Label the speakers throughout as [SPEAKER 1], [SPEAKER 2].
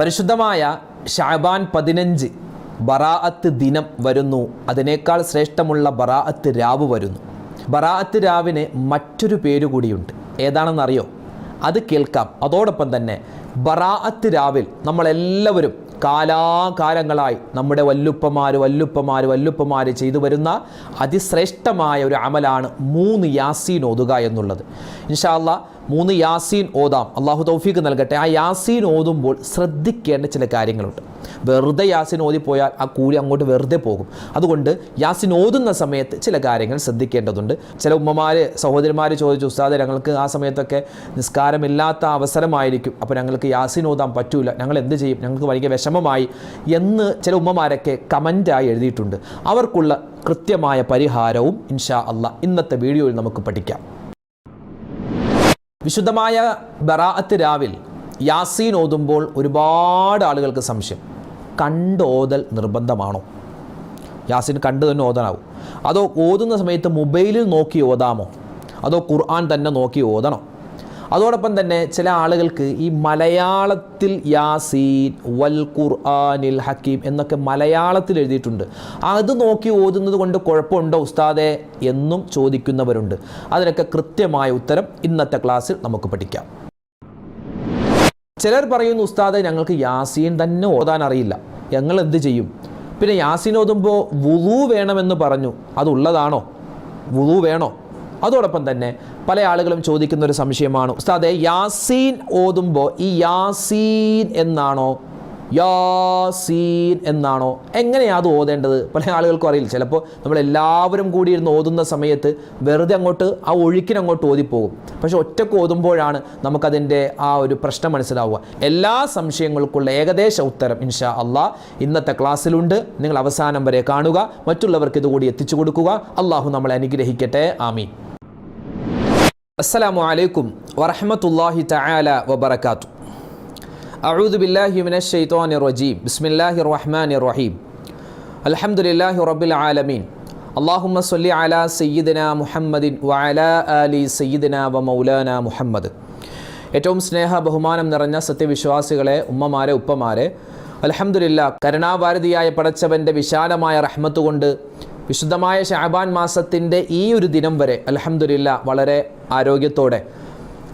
[SPEAKER 1] പരിശുദ്ധമായ ഷാബാൻ പതിനഞ്ച് ബറാഅത്ത് ദിനം വരുന്നു. അതിനേക്കാൾ ശ്രേഷ്ഠമുള്ള ബറാഅത്ത് രാവ് വരുന്നു. ബറാഅത്ത് രാവിന് മറ്റൊരു പേര് കൂടിയുണ്ട്. ഏതാണെന്നറിയോ? അത് കേൾക്കാം. അതോടൊപ്പം തന്നെ ബറാഅത്ത് രാവിൽ നമ്മളെല്ലാവരും കാലാകാലങ്ങളായി നമ്മുടെ വല്ലുപ്പമാർ വല്ലുപ്പമാർ വല്ലുപ്പമാർ ചെയ്തു വരുന്ന അതിശ്രേഷ്ഠമായ ഒരു അമലാണ് മൂന്ന് യാസീൻ ഓതുക എന്നുള്ളത്. ഇൻഷാല്ല മൂന്ന് യാസീൻ ഓതാം. അള്ളാഹു തൗഫീക്ക് നൽകട്ടെ. ആ യാസീൻ ഓതുമ്പോൾ ശ്രദ്ധിക്കേണ്ട ചില കാര്യങ്ങളുണ്ട്. വെറുതെ യാസീൻ ഓതിപ്പോയാൽ ആ കൂലി അങ്ങോട്ട് വെറുതെ പോകും. അതുകൊണ്ട് യാസീൻ ഓതുന്ന സമയത്ത് ചില കാര്യങ്ങൾ ശ്രദ്ധിക്കേണ്ടതുണ്ട്. ചില ഉമ്മമാർ സഹോദരിമാർ ചോദിച്ചു ഉസ്താദ് ഞങ്ങൾക്ക് ആ സമയത്തൊക്കെ നിസ്കാരമില്ലാത്ത അവസരമായിരിക്കും. അപ്പോൾ ഞങ്ങൾക്ക് യാസീൻ ഓതാൻ പറ്റൂല. ഞങ്ങൾ എന്ത് ചെയ്യും? ഞങ്ങൾക്ക് ഭയങ്കര വിഷമമായി. എന്ന് ചില ഉമ്മമാരൊക്കെ കമന്റായി എഴുതിയിട്ടുണ്ട്. അവർക്കുള്ള കൃത്യമായ പരിഹാരവും ഇൻഷാ അല്ല ഇന്നത്തെ വീഡിയോയിൽ നമുക്ക് പഠിക്കാം. വിശുദ്ധമായ ബറാഅത്ത് രാവിൽ യാസീൻ ഓതുമ്പോൾ ഒരുപാട് ആളുകൾക്ക് സംശയം. കണ്ട് ഓതൽ നിർബന്ധമാണോ? യാസീൻ കണ്ട് തന്നെ ഓതാനാവും. അതോ ഓതുന്ന സമയത്ത് മൊബൈലിൽ നോക്കി ഓതാമോ? അതോ ഖുർആൻ തന്നെ നോക്കി ഓതണോ? അതോടൊപ്പം തന്നെ ചില ആളുകൾക്ക് ഈ മലയാളത്തിൽ യാസീൻ വൽ ഖുർആനിൽ ഹക്കീം എന്നൊക്കെ മലയാളത്തിൽ എഴുതിയിട്ടുണ്ട്. അത് നോക്കി ഓതുന്നത് കൊണ്ട് കുഴപ്പമുണ്ടോ ഉസ്താദെ എന്നും ചോദിക്കുന്നവരുണ്ട്. അതിനൊക്കെ കൃത്യമായ ഉത്തരം ഇന്നത്തെ ക്ലാസ്സിൽ നമുക്ക് പഠിക്കാം. ചിലർ പറയുന്നു ഉസ്താദെ ഞങ്ങൾക്ക് യാസീൻ തന്നെ ഓതാൻ അറിയില്ല. ഞങ്ങൾ എന്ത് ചെയ്യും? പിന്നെ യാസീൻ ഓതുമ്പോൾ വുളു വേണമെന്ന് പറഞ്ഞു. അതുള്ളതാണോ വുളു വേണോ? അതോടൊപ്പം തന്നെ പല ആളുകളും ചോദിക്കുന്ന ഒരു സംശയമാണ്. ഉസ്താദെ യാസീൻ ഓതുമ്പോൾ ഈ യാസീൻ എന്നാണോ യാസീൻ എന്നാണോ? എങ്ങനെയാണ് അത് ഓതേണ്ടത്? പല ആളുകൾക്കും അറിയില്ല. ചിലപ്പോൾ നമ്മൾ എല്ലാവരും കൂടി ഇരുന്ന് ഓതുന്ന സമയത്ത് വെറുതെ അങ്ങോട്ട് ആ ഒഴുക്കിനങ്ങോട്ട് ഓതിപ്പോകും. പക്ഷെ ഒറ്റയ്ക്ക് ഓതുമ്പോഴാണ് നമുക്കതിന്റെ ആ ഒരു പ്രശ്നം മനസ്സിലാവുക. എല്ലാ സംശയങ്ങൾക്കുള്ള ഏകദേശ ഉത്തരം ഇൻഷാ അള്ളാഹ് ഇന്നത്തെ ക്ലാസ്സിലുണ്ട്. നിങ്ങൾ അവസാനം വരെ കാണുക. മറ്റുള്ളവർക്ക് ഇതുകൂടി എത്തിച്ചു കൊടുക്കുക. അള്ളാഹു നമ്മളെ അനുഗ്രഹിക്കട്ടെ. ആമീൻ. അസ്സലാമു അലൈക്കും വറഹമത്തല്ലാഹി തആല വബറകാത്തു. അഴൂദ് ബില്ലാഹിമിന ഷെയ്ത്തോൻ റജീം ബിസ്മില്ലാഹി റഹ്മാൻ റഹീം അലഹമുല്ലാഹി റബ്ബിൽ ആലമീൻ അള്ളാഹുമ്മ സൊല്ലി അല സയ്യിദന മുഹമ്മദിൻ വഅല അലി സയ്യിദന വ മൗലാന മുഹമ്മദ് ഏറ്റവും സ്നേഹ ബഹുമാനം നിറഞ്ഞ സത്യവിശ്വാസികളെ ഉമ്മമാരെ ഉപ്പമാരെ അലഹമുല്ല കരുണാഭാരതിയായ പടച്ചവന്റെ വിശാലമായ റഹ്മത്ത് കൊണ്ട് വിശുദ്ധമായ ഷാബാൻ മാസത്തിന്റെ ഈ ഒരു ദിനം വരെ അലഹമുല്ല വളരെ ആരോഗ്യത്തോടെ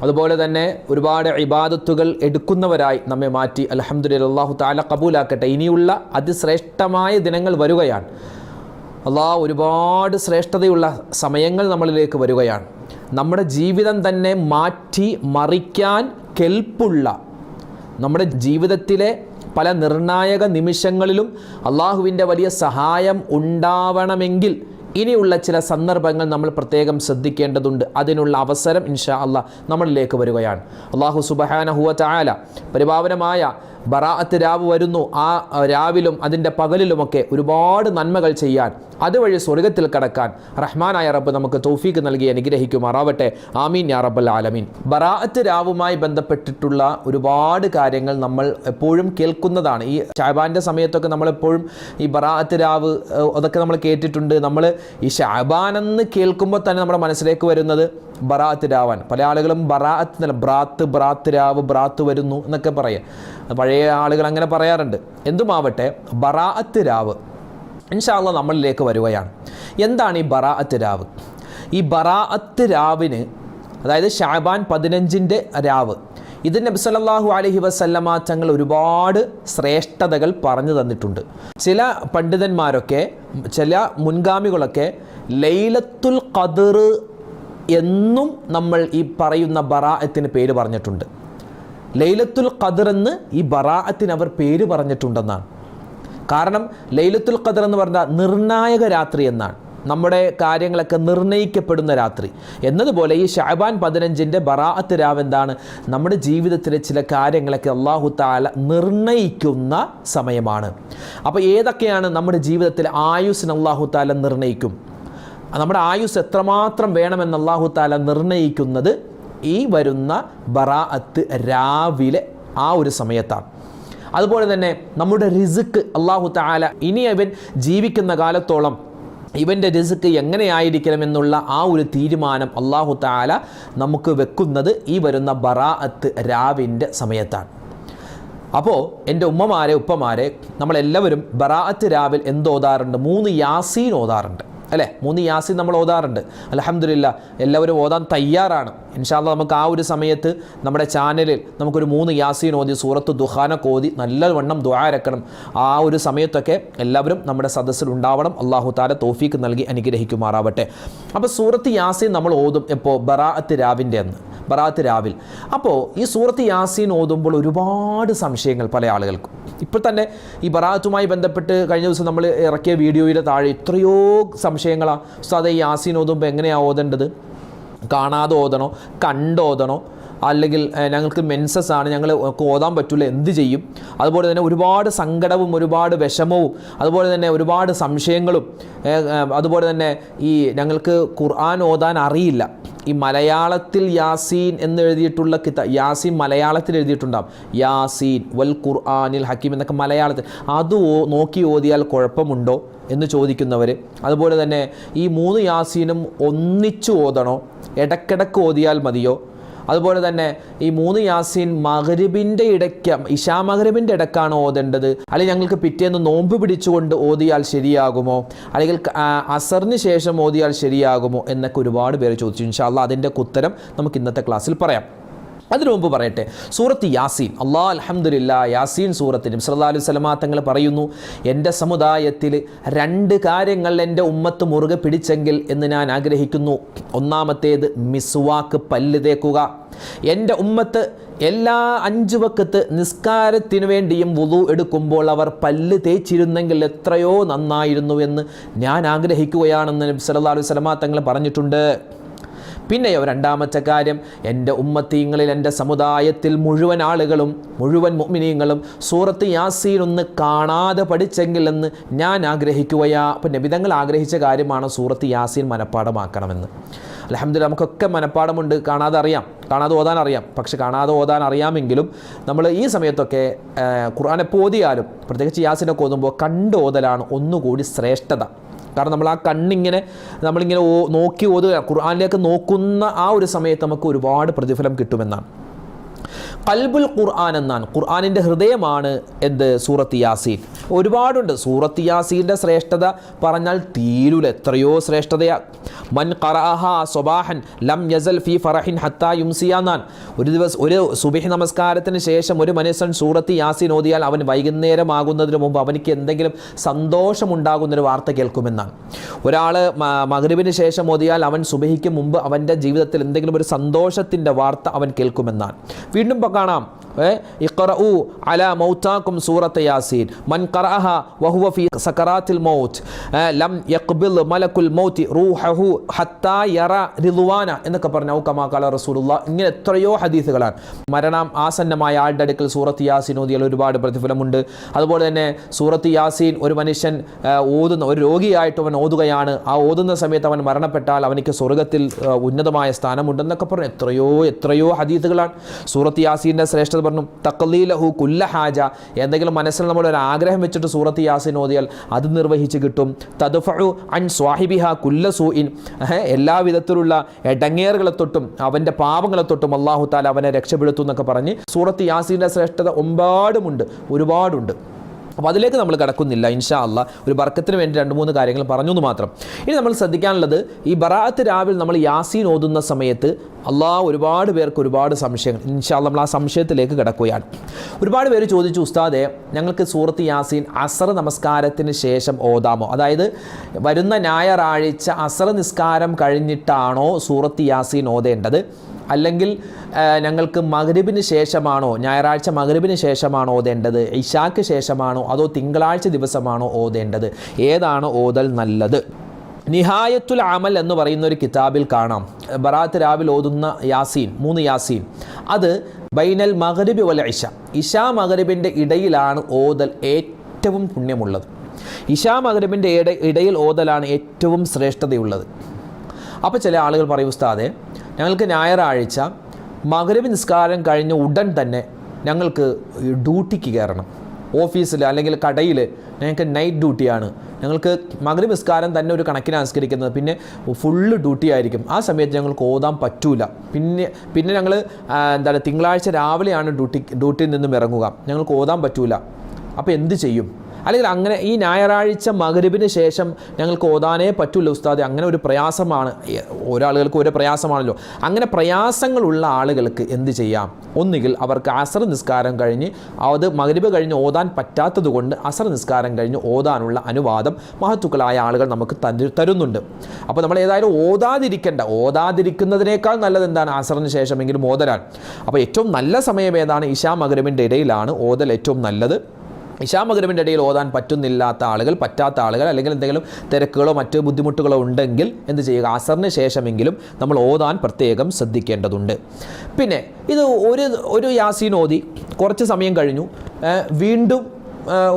[SPEAKER 1] അതുപോലെ തന്നെ ഒരുപാട് ഇബാദത്തുകൾ എടുക്കുന്നവരായി നമ്മെ മാറ്റി അലഹമുല്ല അള്ളാഹു താല കബൂലാക്കട്ടെ. ഇനിയുള്ള അതിശ്രേഷ്ഠമായ ദിനങ്ങൾ വരികയാണ്. അള്ളാഹ് ഒരുപാട് ശ്രേഷ്ഠതയുള്ള സമയങ്ങൾ നമ്മളിലേക്ക് വരികയാണ്. നമ്മുടെ ജീവിതം തന്നെ മാറ്റി മറിക്കാൻ കെൽപ്പുള്ള നമ്മുടെ ജീവിതത്തിലെ പല നിർണായക നിമിഷങ്ങളിലും അള്ളാഹുവിന്റെ വലിയ സഹായം ഉണ്ടാവണമെങ്കിൽ ഇനിയുള്ള ചില സന്ദർഭങ്ങൾ നമ്മൾ പ്രത്യേകം ശ്രദ്ധിക്കേണ്ടതുണ്ട്. അതിനുള്ള അവസരം ഇൻഷാ അള്ളാഹ് നമ്മളിലേക്ക് വരികയാണ്. അള്ളാഹു സുബഹാനഹുവ ചായാല പരിപാവനമായ ബറാഅത്ത് രാവ് വരുന്നു. ആ രാവിലും അതിന്റെ പകലിലുമൊക്കെ ഒരുപാട് നന്മകൾ ചെയ്യാൻ അതുവഴി സ്വർഗത്തിൽ കടക്കാൻ റഹ്മാനായ റബ്ബ് നമുക്ക് തൗഫീക്ക് നൽകി അനുഗ്രഹിക്കുമാറാവട്ടെ. ആമീൻ യാ റബ്ബൽ ആലമീൻ. ബറാഅത്ത് രാവുമായി ബന്ധപ്പെട്ടിട്ടുള്ള ഒരുപാട് കാര്യങ്ങൾ നമ്മൾ എപ്പോഴും കേൾക്കുന്നതാണ്. ഈ ഷാബാന്റെ സമയത്തൊക്കെ നമ്മളെപ്പോഴും ഈ ബറാഅത്ത് രാവ് അതൊക്കെ നമ്മൾ കേട്ടിട്ടുണ്ട്. നമ്മൾ ഈ ഷാബാൻ എന്ന് കേൾക്കുമ്പോൾ തന്നെ നമ്മുടെ മനസ്സിലേക്ക് വരുന്നത് ബറാത്ത് രാവാൻ. പല ആളുകളും ബറാത്ത് എന്നല്ല ബ്രാത്ത് ബ്രാത്ത് രാവ് ബ്രാത്ത് വരുന്നു എന്നൊക്കെ പറയാം. പഴയ ആളുകൾ അങ്ങനെ പറയാറുണ്ട്. എന്തുമാവട്ടെ ബറാത്ത് രാവ് ഇൻഷാല്ല നമ്മളിലേക്ക് വരികയാണ്. എന്താണ് ഈ ബറാഅത്ത് രാവ്? ഈ ബറാഅത്ത് രാവിന് അതായത് ഷാബാൻ പതിനഞ്ചിന്റെ രാവ് ഇത് നബി സല്ലല്ലാഹു അലൈഹി വസല്ലമ തങ്ങൾ ഒരുപാട് ശ്രേഷ്ഠതകൾ പറഞ്ഞു തന്നിട്ടുണ്ട്. ചില പണ്ഡിതന്മാരൊക്കെ ചില മുൻഗാമികളൊക്കെ ലൈലത്തുൽ ഖദർ എന്നും നമ്മൾ ഈ പറയുന്ന ബറാഅത്തിന് പേര് പറഞ്ഞിട്ടുണ്ട്. ലൈലത്തുൽ ഖദർ എന്ന് ഈ ബറാഅത്തിന് അവർ പേര് പറഞ്ഞിട്ടുണ്ടെന്നാണ്. കാരണം ലൈലത്തുൽ ഖദർ എന്ന് പറഞ്ഞാൽ നിർണായക രാത്രി എന്നാണ്. നമ്മുടെ കാര്യങ്ങളൊക്കെ നിർണയിക്കപ്പെടുന്ന രാത്രി. എന്നതുപോലെ ഈ ഷാബാൻ പതിനഞ്ചിന്റെ ബറാഅത്ത് രാവ് എന്താണ്? നമ്മുടെ ജീവിതത്തിലെ ചില കാര്യങ്ങളൊക്കെ അള്ളാഹു താല നിർണയിക്കുന്ന സമയമാണ്. അപ്പോൾ ഏതൊക്കെയാണ് നമ്മുടെ ജീവിതത്തിൽ ആയുസിന് അള്ളാഹു താല നിർണയിക്കും? നമ്മുടെ ആയുസ് എത്രമാത്രം വേണമെന്ന് അള്ളാഹു താല നിർണയിക്കുന്നത് ഈ വരുന്ന ബറാഅത്ത് രാവിലെ ആ ഒരു സമയത്താണ്. അതുപോലെ തന്നെ നമ്മുടെ റിസുക്ക് അള്ളാഹു താല ഇനി അവൻ ജീവിക്കുന്ന കാലത്തോളം ഇവന്റെ റിസുക്ക് എങ്ങനെയായിരിക്കണമെന്നുള്ള ആ ഒരു തീരുമാനം അള്ളാഹു താല നമുക്ക് വെക്കുന്നത് ഈ വരുന്ന ബറാഅത്ത് രാവിന്റെ സമയത്താണ്. അപ്പോൾ എന്റെ ഉമ്മമാരെ ഉപ്പമാരെ നമ്മളെല്ലാവരും ബറാഅത്ത് രാവിൽ എന്തോതാറുണ്ട്? മൂന്ന് യാസീൻ ഓതാറുണ്ട്. അല്ലേ? മൂന്ന് യാസീൻ നമ്മൾ ഓതാറുണ്ട്. അലഹമില്ല എല്ലാവരും ഓതാൻ തയ്യാറാണ്. ഇൻഷാല്ല നമുക്ക് ആ ഒരു സമയത്ത് നമ്മുടെ ചാനലിൽ നമുക്കൊരു മൂന്ന് യാസീൻ ഓതി സൂറത്ത് ദുഹാനൊക്കെ ഓതി നല്ലവണ്ണം ദുആരക്കണം ആ ഒരു സമയത്തൊക്കെ എല്ലാവരും നമ്മുടെ സദസ്സിൽ ഉണ്ടാവണം. അള്ളാഹു താല തോഫീക്ക് നൽകി അനുഗ്രഹിക്കുമാറാവട്ടെ. അപ്പോൾ സൂറത്ത് യാസീൻ നമ്മൾ ഓതും എപ്പോൾ ബറാഅത്ത് രാവിന്റെ അന്ന്. ബറാത്ത് രാവിൽ. അപ്പോൾ ഈ സൂറത്ത് യാസീൻ ഓതുമ്പോൾ ഒരുപാട് സംശയങ്ങൾ പല ആളുകൾക്കും. ഇപ്പോൾ തന്നെ ഈ ബറാത്തുമായി ബന്ധപ്പെട്ട് കഴിഞ്ഞ ദിവസം നമ്മൾ ഇറക്കിയ വീഡിയോയുടെ താഴെ എത്രയോ സംശയങ്ങളാണ് സോ അത് യാസീൻ ഓതുമ്പോൾ എങ്ങനെയാണ് ഓതേണ്ടത്? കാണാതെ ഓതണോ? കണ്ടോതണോ അല്ലെങ്കിൽ ഞങ്ങൾക്ക് മെൻസസ് ആണ് ഞങ്ങൾ ഓതാൻ പറ്റില്ല എന്ത് ചെയ്യും? അതുപോലെ തന്നെ ഒരുപാട് സങ്കടവും ഒരുപാട് വിഷമവും അതുപോലെ തന്നെ ഒരുപാട് സംശയങ്ങളും അതുപോലെ തന്നെ ഈ ഞങ്ങൾക്ക് ഖുർആൻ ഓതാൻ അറിയില്ല. ഈ മലയാളത്തിൽ യാസീൻ എന്ന് എഴുതിയിട്ടുള്ള കിത യാസീൻ മലയാളത്തിൽ എഴുതിയിട്ടുണ്ടാകും യാസീൻ വൽ ഖുർആനിൽ ഹക്കീം എന്നൊക്കെ മലയാളത്തിൽ. അത് നോക്കി ഓതിയാൽ കുഴപ്പമുണ്ടോ? എന്ന് ചോദിക്കുന്നവർ അതുപോലെ തന്നെ ഈ മൂന്ന് യാസീനും ഒന്നിച്ചു ഓതണോ? ഇടക്കിടക്ക് ഓതിയാൽ മതിയോ? അതുപോലെ തന്നെ ഈ മൂന്ന് യാസീൻ മഹരിബിന്റെ ഇടയ്ക്ക് ഇഷാ മഹരിബിന്റെ ഇടക്കാണ് ഓതേണ്ടത്? അല്ലെങ്കിൽ ഞങ്ങൾക്ക് പിറ്റേന്ന് നോമ്പ് പിടിച്ചുകൊണ്ട് ഓതിയാൽ ശരിയാകുമോ? അല്ലെങ്കിൽ അസറിന് ശേഷം ഓതിയാൽ ശരിയാകുമോ? എന്നൊക്കെ ഒരുപാട് പേര് ചോദിച്ചു. ഇൻഷാല്ല അതിന്റെ ഉത്തരം നമുക്ക് ഇന്നത്തെ ക്ലാസ്സിൽ പറയാം. അതിനു മുമ്പ് പറയട്ടെ സൂറത്ത് യാസീൻ അള്ളാഹ് അലഹമുല്ല യാസീൻ സൂറത്തിൽ സല്ലാ അലൈഹി തങ്ങൾ പറയുന്നു എന്റെ സമുദായത്തിൽ രണ്ട് കാര്യങ്ങൾ എന്റെ ഉമ്മത്ത് മുറുകെ പിടിച്ചെങ്കിൽ എന്ന് ഞാൻ ആഗ്രഹിക്കുന്നു. ഒന്നാമത്തേത് മിസ്വാക്ക് പല്ല് തേക്കുക. എന്റെ ഉമ്മത്ത് എല്ലാ അഞ്ച് വക്കത്ത് നിസ്കാരത്തിനു വേണ്ടിയും വുളു എടുക്കുമ്പോൾ അവർ പല്ല് തേച്ചിരുന്നെങ്കിൽ എത്രയോ നന്നായിരുന്നു എന്ന് ഞാൻ ആഗ്രഹിക്കുകയാണെന്ന് നബി സല്ലല്ലാഹു അലൈഹി തങ്ങൾ പറഞ്ഞിട്ടുണ്ട്. പിന്നെയോ രണ്ടാമത്തെ കാര്യം എന്റെ ഉമ്മത്തീങ്ങളിൽ എന്റെ സമുദായത്തിൽ മുഴുവൻ ആളുകളും മുഴുവൻ മുഅ്മിനീങ്ങളും സൂറത്ത് യാസീൻ ഒന്ന് കാണാതെ പഠിച്ചെങ്കിൽ എന്ന് ഞാൻ ആഗ്രഹിക്കുകയാ. അപ്പം നബിതങ്ങൾ ആഗ്രഹിച്ച കാര്യമാണ് സൂറത്ത് യാസീൻ മനഃപ്പാടമാക്കണമെന്ന് അലഹമ്മദില്ല നമുക്കൊക്കെ മനഃപ്പാടമുണ്ട് കാണാതെ അറിയാം. കാണാതെ ഓതാൻ അറിയാം. പക്ഷെ കാണാതെ ഓതാൻ അറിയാമെങ്കിലും നമ്മൾ ഈ സമയത്തൊക്കെ ഖുർആാനെ പോതിയാലും പ്രത്യേകിച്ച് യാസിനൊക്കെ ഓതുമ്പോൾ കണ്ട് ഓതലാണ് ഒന്നുകൂടി ശ്രേഷ്ഠത. കാരണം നമ്മൾ ആ കണ്ണിങ്ങനെ നമ്മളിങ്ങനെ നോക്കി ഓതുക ഖുർആാനിലേക്ക് നോക്കുന്ന ആ ഒരു സമയത്ത് നമുക്ക് ഒരുപാട് പ്രതിഫലം കിട്ടുമെന്നാണ്. കൽബുൽ ഖുർആൻ എന്നാണ്. ഖുർആാനിന്റെ ഹൃദയമാണ് എന്ത്? സൂറത്ത് യാസീൻ. ഒരുപാടുണ്ട്. സൂറത്ത് യാസീന്റെ ശ്രേഷ്ഠത പറഞ്ഞാൽ തീരൂല. എത്രയോ ശ്രേഷ്ഠതയാ. മൻ ഖറഅഹ സ്വബാഹൻ ലം യസൽ ഫി ഫറഹിൻ ഹത്താ യുംസിയാന്നാൻ ഒരു ദിവസം ഒരു സുബഹി നമസ്കാരത്തിന് ശേഷം ഒരു മനുഷ്യൻ സൂറത്ത് യാസീൻ ഓതിയാൽ അവൻ വൈകുന്നേരമാകുന്നതിന് മുമ്പ് അവനിക്ക് എന്തെങ്കിലും സന്തോഷമുണ്ടാകുന്നൊരു വാർത്ത കേൾക്കുമെന്നാണ്. ഒരാൾ മകരുവിന് ശേഷം ഓതിയാൽ അവൻ സുബഹിക്ക് മുമ്പ് അവന്റെ ജീവിതത്തിൽ എന്തെങ്കിലും ഒരു സന്തോഷത്തിന്റെ വാർത്ത അവൻ കേൾക്കുമെന്നാണ്. വീണ്ടും കാണാം. ഇഖ്റഉ അലാ മൗതാക്കും സൂറത്ത് യാസീൻ. മൻ ഖറഅഹ വഹുവ ഫീ സകറാത്തിൽ മൗത്ത്. ലം യഖ്ബിൽ മലക്കുൽ മൗത്ത് റൂഹഹു ഹത്താ യറ റിദ്വാന എന്നൊക്കെ പറഞ്ഞു കമാ ഖാല റസൂലുള്ള. ഇങ്ങനെ എത്രയോ ഹദീസുകളാണ്. മരണം ആസന്നമായ ആളുടെ അടുക്കൽ സൂറത്ത് യാസീൻ ഓതിയാൽ ഒരുപാട് പ്രതിഫലമുണ്ട്. അതുപോലെ തന്നെ സൂറത്ത് യാസീൻ ഒരു മനുഷ്യൻ ഓതുന്ന ഒരു രോഗിയായിട്ട് അവൻ ഓതുകയാണ്. ആ ഓതുന്ന സമയത്ത് അവൻ മരണപ്പെട്ടാൽ അവനിക്ക് സ്വർഗത്തിൽ ഉന്നതമായ സ്ഥാനമുണ്ടെന്നൊക്കെ പറഞ്ഞു എത്രയോ എത്രയോ ഹദീസുകളാണ്. സൂറത്ത് യാസീന്റെ ശ്രേഷ്ഠത പറഞ്ഞു തക്കലീലഹു കുല്ല ഹാജ. എന്തെങ്കിലും മനസ്സിൽ നമ്മൾ ഒരു ആഗ്രഹം വെച്ചിട്ട് സൂറത്ത് യാസിൻ ഓതിയാൽ അത് നിർവഹിച്ച് കിട്ടും. തദുഫു അൻ സ്വാഹിബിഹ കുല്ല സൂഇൻ. എല്ലാ വിധത്തിലുള്ള എടങ്ങേറുകളെ തൊട്ടും അവന്റെ പാപങ്ങളെ തൊട്ടും അള്ളാഹു താല അവനെ രക്ഷപ്പെടുത്തും എന്നൊക്കെ പറഞ്ഞ് സൂറത്ത് യാസീന്റെ ശ്രേഷ്ഠത ഒമ്പാടുമുണ്ട് ഒരുപാടുണ്ട്. അപ്പോൾ അതിലേക്ക് നമ്മൾ കടക്കുന്നില്ല ഇൻഷാ അല്ല. ഒരു ബർക്കത്തിന് വേണ്ടി രണ്ട് മൂന്ന് കാര്യങ്ങൾ പറഞ്ഞു എന്ന് മാത്രം. ഇനി നമ്മൾ ശ്രദ്ധിക്കാനുള്ളത് ഈ ബറാത്ത് രാവിലെ നമ്മൾ യാസീൻ ഓതുന്ന സമയത്ത് അള്ളാഹ് ഒരുപാട് പേർക്ക് ഒരുപാട് സംശയങ്ങൾ ഇൻഷാ നമ്മൾ ആ സംശയത്തിലേക്ക് കിടക്കുകയാണ്. ഒരുപാട് പേര് ചോദിച്ചു ഉസ്താദെ ഞങ്ങൾക്ക് സൂറത്ത് യാസീൻ അസർ നമസ്കാരത്തിന് ശേഷം ഓതാമോ? അതായത് വരുന്ന ഞായറാഴ്ച അസർ നിസ്കാരം കഴിഞ്ഞിട്ടാണോ സൂറത്ത് യാസീൻ ഓതേണ്ടത്? അല്ലെങ്കിൽ ഞങ്ങൾക്ക് മഗ്രിബിന് ശേഷമാണോ ഞായറാഴ്ച മഗ്രിബിന് ശേഷമാണോ ഓതേണ്ടത് ഇഷാക്ക് ശേഷമാണോ അതോ തിങ്കളാഴ്ച ദിവസമാണോ ഓതേണ്ടത് ഏതാണ് ഓതൽ നല്ലത്? നിഹായത്തുൽ അമൽ എന്ന് പറയുന്ന ഒരു കിതാബിൽ കാണാം. ബറാത്ത് രാവിൽ ഓതുന്ന യാസീൻ മൂന്ന് യാസീൻ. അത് ബൈനൽ മഗ്രിബി വല ഇഷ. ഇഷാ മഗ്രിബിന്റെ ഇടയിലാണ് ഓതൽ ഏറ്റവും പുണ്യമുള്ളത്. ഇഷാ മഗ്രിബിന്റെ ഇട ഇടയിൽ ഓതലാണ് ഏറ്റവും ശ്രേഷ്ഠതയുള്ളത്. അപ്പോൾ ചില ആളുകൾ പറയും ഉസ്താദെ ഞങ്ങൾക്ക് ഞായറാഴ്ച മകരവി നിസ്കാരം കഴിഞ്ഞ ഉടൻ തന്നെ ഞങ്ങൾക്ക് ഡ്യൂട്ടിക്ക് കയറണം. ഓഫീസിൽ അല്ലെങ്കിൽ കടയിൽ ഞങ്ങൾക്ക് നൈറ്റ് ഡ്യൂട്ടിയാണ് ഞങ്ങൾക്ക് മകര നിസ്കാരം തന്നെ ഒരു കണക്കിന് ആസ്കരിക്കുന്നത് പിന്നെ ഫുള്ള് ഡ്യൂട്ടി ആയിരിക്കും. ആ സമയത്ത് ഞങ്ങൾക്ക് ഓതാൻ പറ്റൂല. പിന്നെ പിന്നെ ഞങ്ങൾ എന്താണ് തിങ്കളാഴ്ച രാവിലെയാണ് ഡ്യൂട്ടി ഡ്യൂട്ടിയിൽ നിന്നും ഇറങ്ങുക. ഞങ്ങൾക്ക് ഓതാൻ പറ്റൂല. അപ്പോൾ എന്ത് ചെയ്യും? അല്ലെങ്കിൽ അങ്ങനെ ഈ ഞായറാഴ്ച മകരുവിന് ശേഷം ഞങ്ങൾക്ക് ഓതാനേ പറ്റുള്ളൂ ഉസ്താദ്? അങ്ങനെ ഒരു പ്രയാസമാണ്. ഓരോ ആളുകൾക്ക് ഓരോ പ്രയാസമാണല്ലോ. അങ്ങനെ പ്രയാസങ്ങളുള്ള ആളുകൾക്ക് എന്ത് ചെയ്യാം? ഒന്നുകിൽ അവർക്ക് അസർ നിസ്കാരം കഴിഞ്ഞ് അത് മകരുവ് കഴിഞ്ഞ് ഓതാൻ പറ്റാത്തതുകൊണ്ട് അസർ നിസ്കാരം കഴിഞ്ഞ് ഓതാനുള്ള അനുവാദം മഹത്തുക്കളായ ആളുകൾ നമുക്ക് തരു തരുന്നുണ്ട്. അപ്പോൾ നമ്മൾ ഏതായാലും ഓതാതിരിക്കേണ്ട. ഓതാതിരിക്കുന്നതിനേക്കാൾ നല്ലത് എന്താണ്? അസറിന് ശേഷമെങ്കിലും ഓതരാൻ. അപ്പോൾ ഏറ്റവും നല്ല സമയം ഏതാണ്? ഇഷാ മകരുവിന്റെ ഇടയിലാണ് ഓതൽ ഏറ്റവും നല്ലത്. ഇഷാമകരവിന്റെ ഇടയിൽ ഓതാൻ പറ്റുന്നില്ലാത്ത ആളുകൾ പറ്റാത്ത ആളുകൾ അല്ലെങ്കിൽ എന്തെങ്കിലും തിരക്കുകളോ മറ്റ് ബുദ്ധിമുട്ടുകളോ ഉണ്ടെങ്കിൽ എന്ത് ചെയ്യുക? അസറിന് ശേഷമെങ്കിലും നമ്മൾ ഓതാൻ പ്രത്യേകം ശ്രദ്ധിക്കേണ്ടതുണ്ട്. പിന്നെ ഇത് ഒരു ഒരു യാസീൻ ഓതി കുറച്ച് സമയം കഴിഞ്ഞു. വീണ്ടും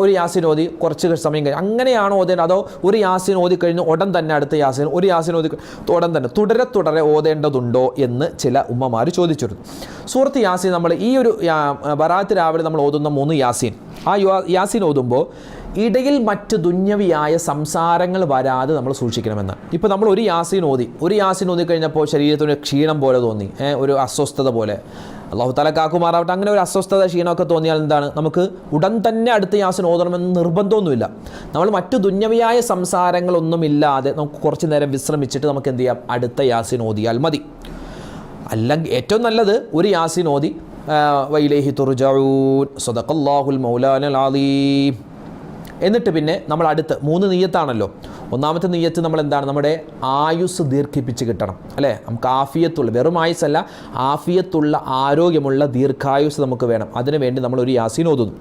[SPEAKER 1] ഒരു യാസിൻ ഓതി കുറച്ച് സമയം കഴിഞ്ഞ്. അങ്ങനെയാണോ ഓതേണ്ടത്? അതോ ഒരു യാസിൻ ഓതി കഴിഞ്ഞ് ഉടൻ തന്നെ അടുത്ത യാസിൻ ഒരു യാസിൻ ഓതി ഉടൻ തന്നെ തുടരെ തുടരെ ഓതേണ്ടതുണ്ടോ എന്ന് ചില ഉമ്മമാർ ചോദിച്ചിരുന്നു. സുഹൃത്ത് യാസിൻ നമ്മൾ ഈ ഒരു ബറാത്ത് രാവിലെ നമ്മൾ ഓതുന്ന മൂന്ന് യാസിൻ. ആ യാസീൻ ഓതുമ്പോൾ ഇടയിൽ മറ്റ് ദുന്യവിയായ സംസാരങ്ങൾ വരാതെ നമ്മൾ സൂക്ഷിക്കണമെന്ന്. ഇപ്പോൾ നമ്മൾ ഒരു യാസിൻ ഓതി. ഒരു യാസിൻ ഓതി കഴിഞ്ഞപ്പോൾ ശരീരത്തിന് ക്ഷീണം പോലെ തോന്നി. ഒരു അസ്വസ്ഥത പോലെ. അള്ളാഹു തല കാക്കുമാറാവട്ടെ. അങ്ങനെ ഒരു അസ്വസ്ഥത ക്ഷീണമൊക്കെ തോന്നിയാൽ എന്താണ്? നമുക്ക് ഉടൻ തന്നെ അടുത്ത യാസിൻ ഓതണമെന്ന് നിർബന്ധമൊന്നുമില്ല. നമ്മൾ മറ്റു ദുന്യവിയായ സംസാരങ്ങളൊന്നുമില്ലാതെ നമുക്ക് കുറച്ച് നേരം വിശ്രമിച്ചിട്ട് നമുക്ക് എന്ത് ചെയ്യാം? അടുത്ത യാസിൻ ഓതിയാൽ മതി. അല്ലെങ്കിൽ ഏറ്റവും നല്ലത് ഒരു യാസിൻ ഓതി വൈലേഹി തുർജൂൻ സദഖല്ലാഹുൽ മൗലാനൽ ആലീം എന്നിട്ട് പിന്നെ നമ്മൾ അടുത്ത് മൂന്ന് നീയത്താണല്ലോ. ഒന്നാമത്തെ നീയത്ത് നമ്മൾ എന്താണ്? നമ്മുടെ ആയുസ് ദീർഘിപ്പിച്ച് കിട്ടണം അല്ലേ? നമുക്ക് ആഫിയത്തുള്ള വെറും ആയുസല്ല ആഫിയത്തുള്ള ആരോഗ്യമുള്ള ദീർഘായുസ് നമുക്ക് വേണം. അതിനുവേണ്ടി നമ്മൾ ഒരു യാസീൻ ഓതുന്നു.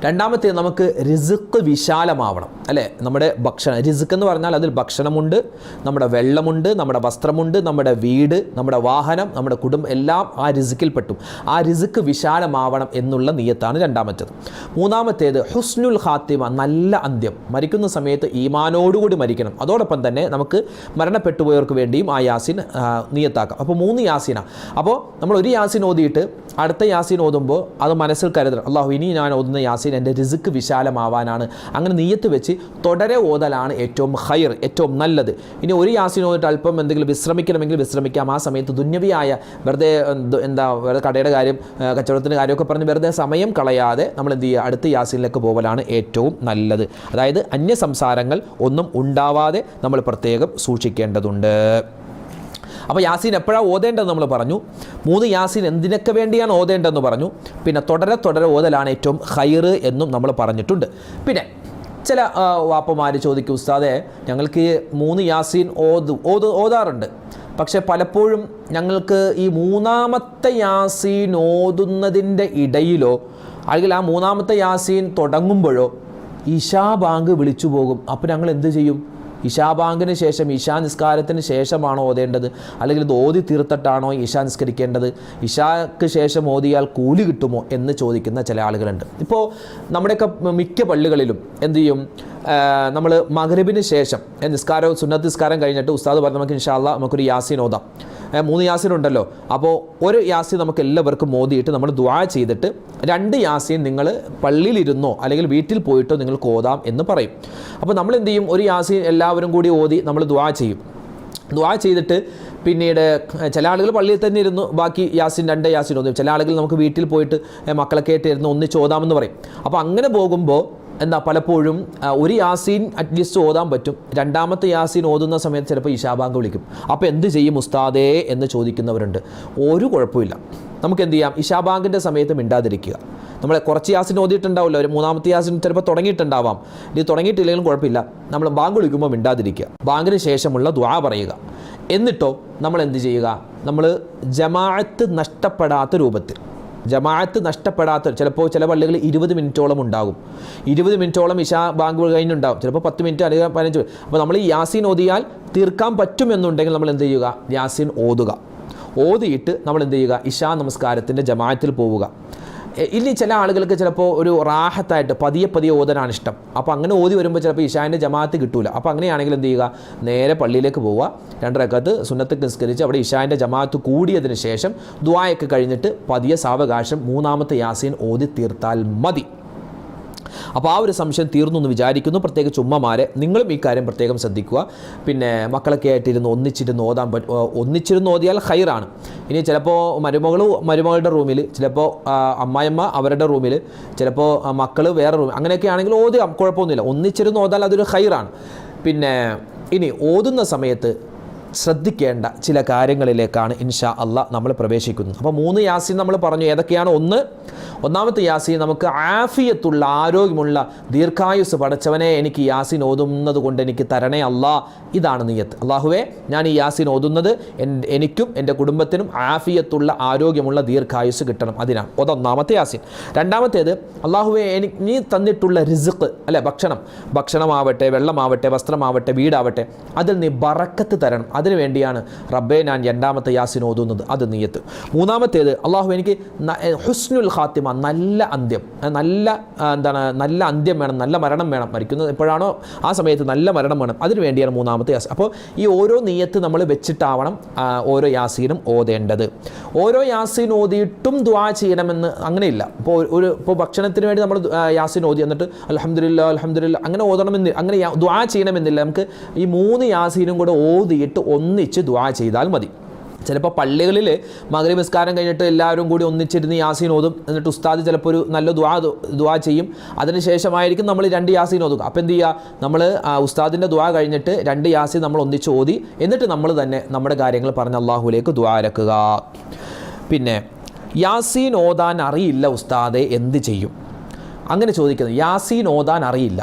[SPEAKER 1] രണ്ടാമത്തെ നമുക്ക് റിസുക്ക് വിശാലമാവണം അല്ലേ? നമ്മുടെ ഭക്ഷണം റിസുക്ക് എന്ന് പറഞ്ഞാൽ അതിൽ ഭക്ഷണമുണ്ട് നമ്മുടെ വെള്ളമുണ്ട് നമ്മുടെ വസ്ത്രമുണ്ട് നമ്മുടെ വീട് നമ്മുടെ വാഹനം നമ്മുടെ കുടുംബം എല്ലാം ആ റിസുക്കിൽ പെട്ടു. ആ റിസുക്ക് വിശാലമാവണം എന്നുള്ള നിയത്താണ് രണ്ടാമത്തേത്. മൂന്നാമത്തേത് ഹുസ്നുൽ ഖാത്തിമ നല്ല അന്ത്യം. മരിക്കുന്ന സമയത്ത് ഈമാനോടുകൂടി മരിക്കണം. അതോടൊപ്പം തന്നെ നമുക്ക് മരണപ്പെട്ടുപോയവർക്ക് വേണ്ടിയും ആ യാസിൻ നിയത്താക്കാം. അപ്പോൾ മൂന്ന് യാസിന. അപ്പോൾ നമ്മൾ ഒരു യാസിൻ ഓതിയിട്ട് അടുത്ത യാസിൻ ഓതുമ്പോൾ അത് മനസ്സിൽ കരുതണം. അള്ളാഹു ഇനി ഞാൻ ഓതുന്ന യാസീൻ എന്റെ റിസുക്ക് വിശാലമാവാനാണ്. അങ്ങനെ നീയത്ത് വെച്ച് തുടരെ ഓതലാണ് ഏറ്റവും ഹയർ ഏറ്റവും നല്ലത്. ഇനി ഒരു യാസീൻ ഓതിട്ട് അല്പം എന്തെങ്കിലും വിശ്രമിക്കണമെങ്കിൽ വിശ്രമിക്കാം. ആ സമയത്ത് ദുന്യവിയായ വെറുതെ എന്താ വെറുതെ കടയുടെ കാര്യം കച്ചവടത്തിന്റെ കാര്യമൊക്കെ പറഞ്ഞ് വെറുതെ സമയം കളയാതെ നമ്മൾ എന്ത് ചെയ്യുക? അടുത്ത യാസീനിലേക്ക് പോകലാണ് ഏറ്റവും നല്ലത്. അതായത് അന്യ സംസാരങ്ങൾ ഒന്നും ഉണ്ടാവാതെ നമ്മൾ പ്രത്യേകം സൂക്ഷിക്കേണ്ടതുണ്ട്. അപ്പോൾ യാസീൻ എപ്പോഴാണ് ഓതേണ്ടതെന്ന് നമ്മൾ പറഞ്ഞു. മൂന്ന് യാസീൻ എന്തിനൊക്കെ വേണ്ടിയാണ് ഓതേണ്ടതെന്ന് പറഞ്ഞു. പിന്നെ തുടരെ തുടരെ ഓതലാണ് ഏറ്റവും ഹൈറ് എന്നും നമ്മൾ പറഞ്ഞിട്ടുണ്ട്. പിന്നെ ചില വാപ്പമാർ ചോദിക്കും ഉസ്താദെ ഞങ്ങൾക്ക് മൂന്ന് യാസീൻ ഓതു ഓത് ഓതാറുണ്ട്. പക്ഷെ പലപ്പോഴും ഞങ്ങൾക്ക് ഈ മൂന്നാമത്തെ യാസീൻ ഓതുന്നതിന്റെ ഇടയിലോ അല്ലെങ്കിൽ ആ മൂന്നാമത്തെ യാസീൻ തുടങ്ങുമ്പോഴോ ഇഷാ ബാങ്ക് വിളിച്ചു പോകും. അപ്പോൾ ഞങ്ങൾ എന്ത് ചെയ്യും? ഇഷാ ബാങ്കിന് ശേഷം ഇഷാ നിസ്കാരത്തിന് ശേഷമാണോ ഓതേണ്ടത്? അല്ലെങ്കിൽ ഇത് ഓതി തീർത്തിട്ടാണോ ഇഷാ നിസ്കരിക്കേണ്ടത്? ഇഷാക്ക് ശേഷം ഓതിയാൽ കൂലി കിട്ടുമോ എന്ന് ചോദിക്കുന്ന ചില ആളുകളുണ്ട്. ഇപ്പോൾ നമ്മുടെയൊക്കെ മിക്ക പള്ളികളിലും എന്തു ചെയ്യും? നമ്മൾ മകരബിന് ശേഷം നിസ്കാരം സുന്നത്ത് നിസ്കാരം കഴിഞ്ഞിട്ട് ഉസ്താദ് പറഞ്ഞ നമുക്ക് ഇൻഷാല്ല നമുക്കൊരു യാസീൻ ഓതാം. മൂന്ന് യാസീൻ ഉണ്ടല്ലോ. അപ്പോൾ ഒരു യാസീൻ നമുക്ക് എല്ലാവർക്കും മോദിയിട്ട് നമ്മൾ ദ്വാ ചെയ്തിട്ട് രണ്ട് യാസീൻ നിങ്ങൾ പള്ളിയിലിരുന്നോ അല്ലെങ്കിൽ വീട്ടിൽ പോയിട്ടോ നിങ്ങൾക്ക് ഓതാം എന്ന് പറയും. അപ്പോൾ നമ്മൾ എന്ത് ചെയ്യും ഒരു യാസീൻ എല്ലാവരും കൂടി ഓതി നമ്മൾ ദ്വാ ചെയ്യും. ദ്വാ ചെയ്തിട്ട് പിന്നീട് ചില ആളുകൾ പള്ളിയിൽ തന്നെ ഇരുന്നു. ബാക്കി യാസിൻ രണ്ട് യാസിൻ ഒന്നും ചില ആളുകൾ നമുക്ക് വീട്ടിൽ പോയിട്ട് മക്കളൊക്കെ ആയിട്ട് ഇരുന്ന് ഒന്നിച്ച് ഓതാമെന്ന് പറയും. അപ്പോൾ അങ്ങനെ പോകുമ്പോൾ എന്താ പലപ്പോഴും ഒരു യാസീൻ അറ്റ്ലീസ്റ്റ് ഓതാൻ പറ്റും. രണ്ടാമത്തെ യാസീൻ ഓതുന്ന സമയത്ത് ചിലപ്പോൾ ഇഷാബാങ്ക് വിളിക്കും. അപ്പോൾ എന്ത് ചെയ്യും ഉസ്താദേ എന്ന് ചോദിക്കുന്നവരുണ്ട്. ഒരു കുഴപ്പമില്ല. നമുക്ക് എന്ത് ചെയ്യാം? ഇഷാബാങ്കിന്റെ സമയത്ത് മിണ്ടാതിരിക്കുക. നമ്മൾ കുറച്ച് യാസിൻ ഓതിയിട്ടുണ്ടാവില്ല ഒരു മൂന്നാമത്തെ യാസിൻ ചിലപ്പോൾ തുടങ്ങിയിട്ടുണ്ടാവാം. ഇത് തുടങ്ങിയിട്ടില്ലെങ്കിലും കുഴപ്പമില്ല. നമ്മൾ ബാങ്ക് വിളിക്കുമ്പോൾ മിണ്ടാതിരിക്കുക. ബാങ്കിന് ശേഷമുള്ള ദ്വാ പറയുക. എന്നിട്ടോ നമ്മൾ എന്ത് ചെയ്യുക? നമ്മൾ ജമാഅത്ത് നഷ്ടപ്പെടാത്ത രൂപത്തിൽ. ജമാഅത്ത് നഷ്ടപ്പെടാത്ത ചിലപ്പോൾ ചില പള്ളികൾ ഇരുപത് മിനിറ്റോളം ഉണ്ടാകും. ഇരുപത് മിനിറ്റോളം ഇഷാ ബാങ്ക് കഴിഞ്ഞുണ്ടാകും ചിലപ്പോൾ പത്ത് മിനിറ്റ് അല്ലെങ്കിൽ പതിനഞ്ച് അപ്പോൾ നമ്മൾ ഈ യാസീൻ ഓതിയാൽ തീർക്കാൻ പറ്റുമെന്നുണ്ടെങ്കിൽ നമ്മൾ എന്ത് ചെയ്യുക? യാസീൻ ഓതുക. ഓതിയിട്ട് നമ്മൾ എന്ത് ചെയ്യുക? ഇഷാ നമസ്കാരത്തിന്റെ ജമാഅത്തിൽ പോവുക. ഇനി ചില ആളുകൾക്ക് ചിലപ്പോൾ ഒരു റാഹത്തായിട്ട് പതിയെ പതിയെ ഓതനാണ് ഇഷ്ടം. അപ്പോൾ അങ്ങനെ ഓതി വരുമ്പോൾ ചിലപ്പോൾ ഇഷാന്റെ ജമാഅത്ത് കിട്ടൂല. അപ്പോൾ അങ്ങനെയാണെങ്കിൽ എന്ത് ചെയ്യുക? നേരെ പള്ളിയിലേക്ക് പോവുക. രണ്ടരക്കത്ത് സുന്നത്ത് നിസ്കരിച്ച് അവിടെ ഇഷാന്റെ ജമാഅത്ത് കൂടിയതിന് ശേഷം ദ്വായൊക്കെ കഴിഞ്ഞിട്ട് പതിയെ സാവകാശം മൂന്നാമത്തെ യാസീൻ ഓതി തീർത്താൽ മതി. അപ്പോൾ ആ ഒരു സംശയം തീർന്നു എന്ന് വിചാരിക്കുന്നു. പ്രത്യേകിച്ച് ഉമ്മമാരെ നിങ്ങളും ഈ കാര്യം പ്രത്യേകം ശ്രദ്ധിക്കുക. പിന്നെ മക്കളൊക്കെ ആയിട്ടിരുന്ന് ഒന്നിച്ചിരുന്ന് ഓതാൻ പറ്റും ഒന്നിച്ചിരുന്ന് ഓതിയാൽ ഹൈറാണ് ഇനി ചിലപ്പോൾ മരുമകൾ മരുമകളുടെ റൂമിൽ ചിലപ്പോൾ അമ്മായിമ്മ അവരുടെ റൂമിൽ ചിലപ്പോൾ മക്കൾ വേറെ റൂമിൽ അങ്ങനെയൊക്കെ ആണെങ്കിൽ ഓതുക കുഴപ്പമൊന്നുമില്ല. ഒന്നിച്ചിരുന്ന് ഓതാൽ അതൊരു ഹൈറാണ് പിന്നെ ഇനി ഓതുന്ന സമയത്ത് ശ്രദ്ധിക്കേണ്ട ചില കാര്യങ്ങളിലേക്കാണ് ഇൻഷാ അല്ല നമ്മൾ പ്രവേശിക്കുന്നത്. അപ്പോൾ മൂന്ന് യാസീൻ നമ്മൾ പറഞ്ഞു. ഏതൊക്കെയാണ് ഒന്ന്? ഒന്നാമത്തെ യാസീൻ നമുക്ക് ആഫിയത്തുള്ള ആരോഗ്യമുള്ള ദീർഘായുസ് പടച്ചവനെ എനിക്ക് യാസീൻ ഓതുന്നത് കൊണ്ട് എനിക്ക് തരണേ അല്ല ഇതാണ് നീയത്ത്. അള്ളാഹുവേ ഞാൻ ഈ യാസീൻ ഓതുന്നത് എനിക്കും എന്റെ കുടുംബത്തിനും ആഫിയത്തുള്ള ആരോഗ്യമുള്ള ദീർഘായുസ് കിട്ടണം. അതിനാണ്. അതൊന്നാമത്തെ യാസീൻ. രണ്ടാമത്തേത് അള്ളാഹുവെ എനിക്ക് നീ തന്നിട്ടുള്ള റിസുക്ക് അല്ലെ ഭക്ഷണം ഭക്ഷണമാവട്ടെ വെള്ളമാവട്ടെ വസ്ത്രമാവട്ടെ വീടാവട്ടെ അതിൽ നീ ബറക്കത്ത് തരണം. വേണ്ടിയാണ് റബ്ബെ ഞാൻ രണ്ടാമത്തെ യാസിൻ ഓതുന്നത്. അത് നീയത്ത്. മൂന്നാമത്തേത് അള്ളാഹു എനിക്ക് ഹുസ്നുൽ ഖാത്തിമ നല്ല അന്ത്യം. നല്ല എന്താണ് നല്ല അന്ത്യം വേണം നല്ല മരണം വേണം. മരിക്കുന്നത് എപ്പോഴാണോ ആ സമയത്ത് നല്ല മരണം വേണം. അതിനു വേണ്ടിയാണ് മൂന്നാമത്തെ യാസ് അപ്പോൾ ഈ ഓരോ നീയത്ത് നമ്മൾ വെച്ചിട്ടാവണം ഓരോ യാസീനും ഓതേണ്ടത്. ഓരോ യാസീൻ ഓതിയിട്ടും ദ്വാ ചെയ്യണമെന്ന് അങ്ങനെയില്ല. ഇപ്പോൾ ഒരു ഇപ്പോൾ ഭക്ഷണത്തിന് വേണ്ടി നമ്മൾ യാസിൻ ഓതി എന്നിട്ട് അലഹമില്ല അലഹമില്ല അങ്ങനെ ഓതണമെന്ന് അങ്ങനെ ദ്വാ ചെയ്യണമെന്നില്ല. നമുക്ക് ഈ മൂന്ന് യാസീനും കൂടെ ഓതിയിട്ട് ഒന്നിച്ച് ദുആ ചെയ്താൽ മതി. ചിലപ്പോൾ പള്ളികളിൽ മകരി നിസ്കാരം കഴിഞ്ഞിട്ട് എല്ലാവരും കൂടി ഒന്നിച്ചിരുന്ന് യാസീൻ ഓതും. എന്നിട്ട് ഉസ്താദ് ചിലപ്പോൾ ഒരു നല്ല ദ്വാ ദ്വാ ചെയ്യും. അതിനുശേഷമായിരിക്കും നമ്മൾ രണ്ട് യാസീൻ ഓതുക. അപ്പോൾ എന്ത് ചെയ്യുക നമ്മൾ ഉസ്താദിന്റെ ദ്വാ കഴിഞ്ഞിട്ട് രണ്ട് യാസീൻ നമ്മൾ ഒന്നിച്ച് ഓതി. എന്നിട്ട് നമ്മൾ തന്നെ നമ്മുടെ കാര്യങ്ങൾ പറഞ്ഞ് അള്ളാഹുലേക്ക് ദ്വാ അരക്കുക. പിന്നെ യാസീൻ ഓതാൻ അറിയില്ല ഉസ്താദെ എന്ത് ചെയ്യും? അങ്ങനെ ചോദിക്കുന്നത് യാസീൻ ഓതാൻ അറിയില്ല.